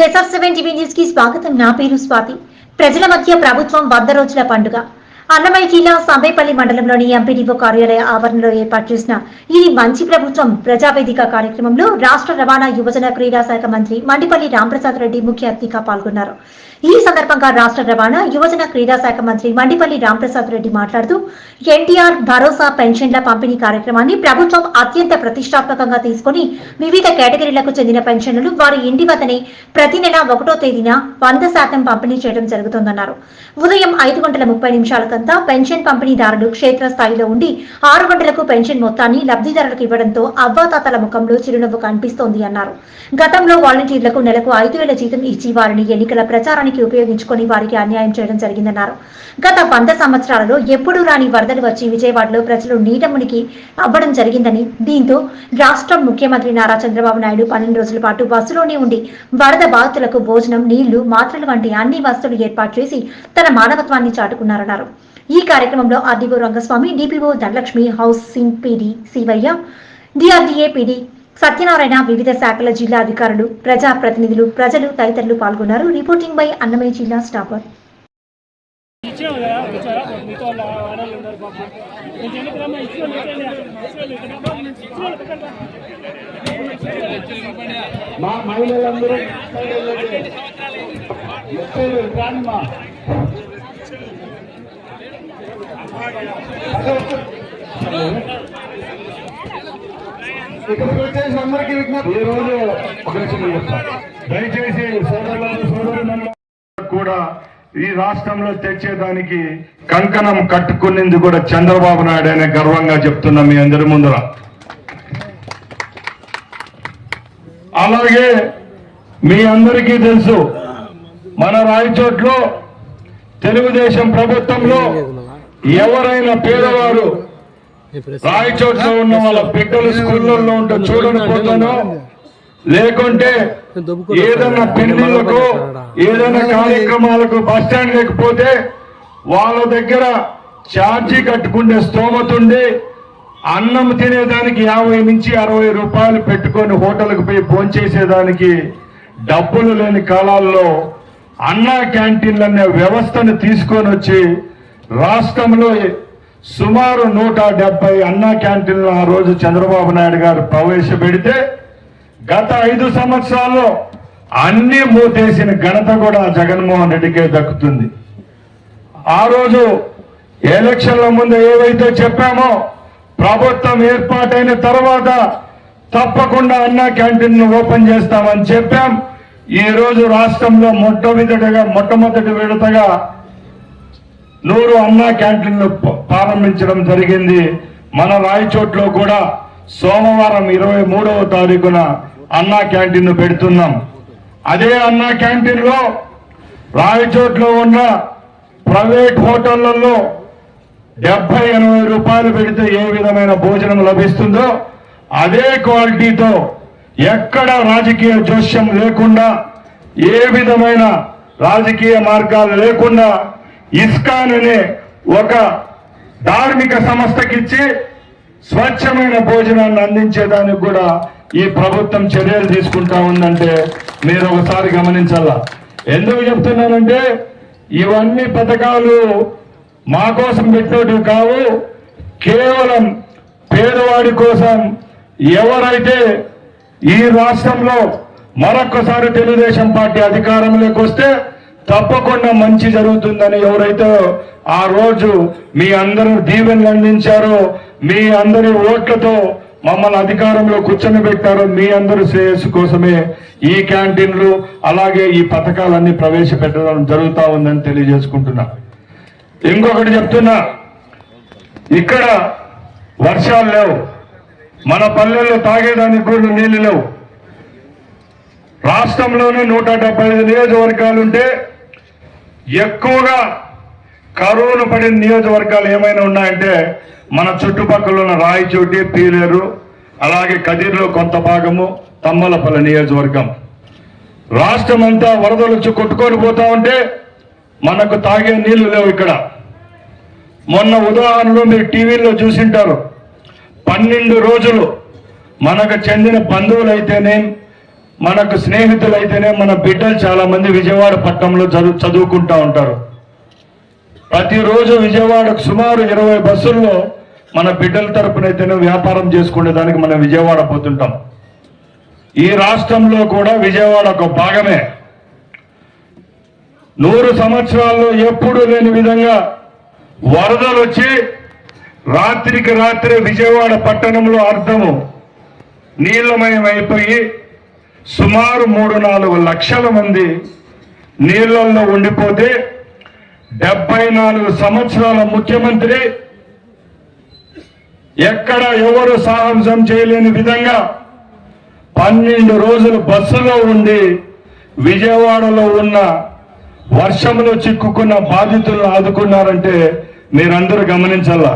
SR seven TV న్యూస్కి స్వాగతం. నా పేరు స్వాతి. ప్రజల మధ్య ప్రభుత్వం వంద రోజుల పండుగ. అన్నమయ్య జిల్లా సంబేపల్లి మండలంలోని ఎంపీడీఓ కార్యాలయ ఆవరణలో ఏర్పాటు చేసిన ఇది మంచి ప్రభుత్వం ప్రజావేదిక కార్యక్రమంలో రాష్ట్ర రవాణా యువజన క్రీడా శాఖ మంత్రి మండిపల్లి రాంప్రసాద్ రెడ్డి ముఖ్య అతిథిగా పాల్గొన్నారు. ఈ సందర్భంగా రాష్ట్ర రవాణా యువజన క్రీడా శాఖ మంత్రి మండిపల్లి రాంప్రసాద్ రెడ్డి మాట్లాడుతూ ఎన్టీఆర్ భరోసా పెన్షన్ల పంపిణీ కార్యక్రమాన్ని ప్రభుత్వం అత్యంత ప్రతిష్టాత్మకంగా తీసుకొని వివిధ కేటగిరీలకు చెందిన పెన్షన్లు వారి ఇంటి వద్దనే ప్రతి నెల ఒకటో తేదీన వంద శాతం పంపిణీ చేయడం జరుగుతుందన్నారు. ఉదయం ఐదు గంటల ముప్పై నిమిషాలకంతా పెన్షన్ పంపిణీదారులు క్షేత్ర స్థాయిలో ఉండి ఆరు గంటలకు పెన్షన్ మొత్తాన్ని లబ్ధిదారులకు ఇవ్వడంతో అవ్వాతాతల ముఖంలో చిరునవ్వు కనిపిస్తోంది అన్నారు. గతంలో వాలంటీర్లకు నెలకు ఐదు వేల జీతం ఇచ్చి వారిని ఎన్నికల ప్రచారానికి ఉపయోగించుకొని వారికి అన్యాయం చేయడం జరిగిందన్నారు. గత వంద సంవత్సరాలలో ఎప్పుడూ రాని వరదలు వచ్చి విజయవాడలో ప్రజలు నీటమునికి అవ్వడం జరిగిందని దీంతో రాష్ట్ర ముఖ్యమంత్రి నారా చంద్రబాబు నాయుడు పన్నెండు రోజుల పాటు బస్సులోనే ఉండి వరద బాధితులకు భోజనం నీళ్ళు మాత్రలు వంటి అన్ని వస్తువులు ఏర్పాటు చేసి తన మానవత్వాన్ని చాటుకున్నారన్నారు. ఈ కార్యక్రమంలో RDO Rangaswamy DPO Dhanalakshmi housing PD Sivaiah DRDA PD Satyanarayana వివిధ శాఖల జిల్లా అధికారులు ప్రజా ప్రతినిధులు ప్రజలు తదితరులు పాల్గొన్నారు. రిపోర్టింగ్ బై అన్నమయ్య జిల్లా స్టాపర్ ఇచ్చాము కదా వాళ్ళ ఆడవాళ్ళు ఉన్నారు పాపం కొంచెం ఎందుకు రమ్మా ఇచ్చిన మా మహిళలందరూ ముప్పై రానిమ్మా ఇక్కడికి వచ్చేసి అందరికీ విజ్ఞప్తి ఈ రోజు ఒక దయచేసి సోదరులను సోదరులను కూడా ఈ రాష్ట్రంలో తెచ్చేదానికి కంకణం కట్టుకునేందుకు కూడా చంద్రబాబు నాయుడు అనే గర్వంగా చెప్తున్నా మీ అందరి ముందర. అలాగే మీ అందరికీ తెలుసు మన రాయచోట్లో తెలుగుదేశం ప్రభుత్వంలో ఎవరైనా పేదవారు రాయచోట్లో ఉన్న వాళ్ళ బిడ్డలు స్కూళ్ళల్లో ఉంటే చూడని పోతానో లేకుంటే ఏదైనా పెళ్ళిళ్ళకు ఏదైనా కార్యక్రమాలకు బస్ స్టాండ్ లేకపోతే వాళ్ళ దగ్గర ఛార్జీ కట్టుకునే స్తోమత ఉండి అన్నం తినేదానికి యాభై నుంచి అరవై రూపాయలు పెట్టుకొని హోటల్కి పోయి భోంచేసేదానికి డబ్బులు లేని కాలాల్లో అన్నా క్యాంటీన్లు అనే వ్యవస్థను తీసుకొని వచ్చి రాష్ట్రంలో సుమారు నూట డెబ్బై అన్నా క్యాంటీన్లు ఆ రోజు చంద్రబాబు నాయుడు గారు ప్రవేశపెడితే గత ఐదు సంవత్సరాల్లో అన్ని మూతేసిన ఘనత కూడా జగన్మోహన్ రెడ్డికే దక్కుతుంది. ఆ రోజు ఎలక్షన్ల ముందు ఏవైతే చెప్పామో ప్రభుత్వం ఏర్పాటైన తర్వాత తప్పకుండా అన్నా క్యాంటీన్ను ఓపెన్ చేస్తామని చెప్పాం. ఈ రోజు రాష్ట్రంలో మొట్టమొదటిగా మొట్టమొదటి విడతగా నూరు అన్నా క్యాంటీన్లు ప్రారంభించడం జరిగింది. మన రాయచోట్లో కూడా సోమవారం ఇరవై మూడవ తారీఖున అన్నా క్యాంటీన్ పెడుతున్నాం. అదే అన్నా క్యాంటీన్లో రాయచోట్లో ఉన్న ప్రైవేట్ హోటళ్ళలో డెబ్బై ఎనభై రూపాయలు పెడితే ఏ విధమైన భోజనం లభిస్తుందో అదే క్వాలిటీతో ఎక్కడ రాజకీయ జోస్యం లేకుండా ఏ విధమైన రాజకీయ మార్గాలు లేకుండా ఇస్కాన్ అనే ఒక ధార్మిక సంస్థకిచ్చి స్వచ్ఛమైన భోజనాన్ని అందించేదానికి కూడా ఈ ప్రభుత్వం చర్యలు తీసుకుంటా ఉందంటే మీరు ఒకసారి గమనించాలా? ఎందుకు చెప్తున్నానంటే ఇవన్నీ పథకాలు మా కోసం పెట్టినవి కావు కేవలం పేదవాడి కోసం ఎవరైతే ఈ రాష్ట్రంలో మరొక్కసారి తెలుగుదేశం పార్టీ అధికారంలోకి వస్తే తప్పకుండా మంచి జరుగుతుందని ఎవరైతే ఆ రోజు మీ అందరూ దీవెనలు అందించారో మీ అందరి ఓట్లతో మమ్మల్ని అధికారంలో కూర్చొని పెట్టారో మీ అందరి శ్రేయస్సు కోసమే ఈ క్యాంటీన్లు అలాగే ఈ పథకాలన్నీ ప్రవేశపెట్టడం జరుగుతూ ఉందని తెలియజేసుకుంటున్నా. ఇంకొకటి చెప్తున్నా ఇక్కడ వర్షాలు లేవు. మన పల్లెల్లో తాగేదానికి కూడా నీళ్ళు లేవు. రాష్ట్రంలోనే నూట డెబ్బై ఐదు నియోజకవర్గాలుంటే ఎక్కువగా కరువును పడిన నియోజకవర్గాలు ఏమైనా ఉన్నాయంటే మన చుట్టుపక్కల ఉన్న రాయచోటి పీలేరు అలాగే కదిర్లో కొంత భాగము తమ్మలపల్లి నియోజకవర్గం. రాష్ట్రం అంతా వరదలు వచ్చి కొట్టుకొని పోతా ఉంటే మనకు తాగే నీళ్ళు లేవు ఇక్కడ. మొన్న ఉదాహరణలో మీరు టీవీలో చూసింటారు. పన్నెండు రోజులు మనకు చెందిన బంధువులైతేనే మనకు స్నేహితులైతేనే మన బిడ్డలు చాలా మంది విజయవాడ పట్టణంలో చదువు చదువుకుంటా ఉంటారు. ప్రతిరోజు విజయవాడకు సుమారు ఇరవై బస్సుల్లో మన బిడ్డల తరపునైతేనే వ్యాపారం చేసుకునే దానికి మనం విజయవాడ పోతుంటాం. ఈ రాష్ట్రంలో కూడా విజయవాడ ఒక భాగమే. నూరు సంవత్సరాల్లో ఎప్పుడూ లేని విధంగా వరదలు వచ్చి రాత్రికి రాత్రే విజయవాడ పట్టణంలో అర్థము నీళ్ళమయం అయిపోయి సుమారు మూడు నాలుగు లక్షల మంది నీళ్ళలో ఉండిపోతే డెబ్బై నాలుగు సంవత్సరాల ముఖ్యమంత్రి ఎక్కడ ఎవరు సాహసం చేయలేని విధంగా పన్నెండు రోజులు బస్సులో ఉండి విజయవాడలో ఉన్న వర్షంలో చిక్కుకున్న బాధితులను ఆదుకున్నారంటే మీరందరూ గమనించాలా?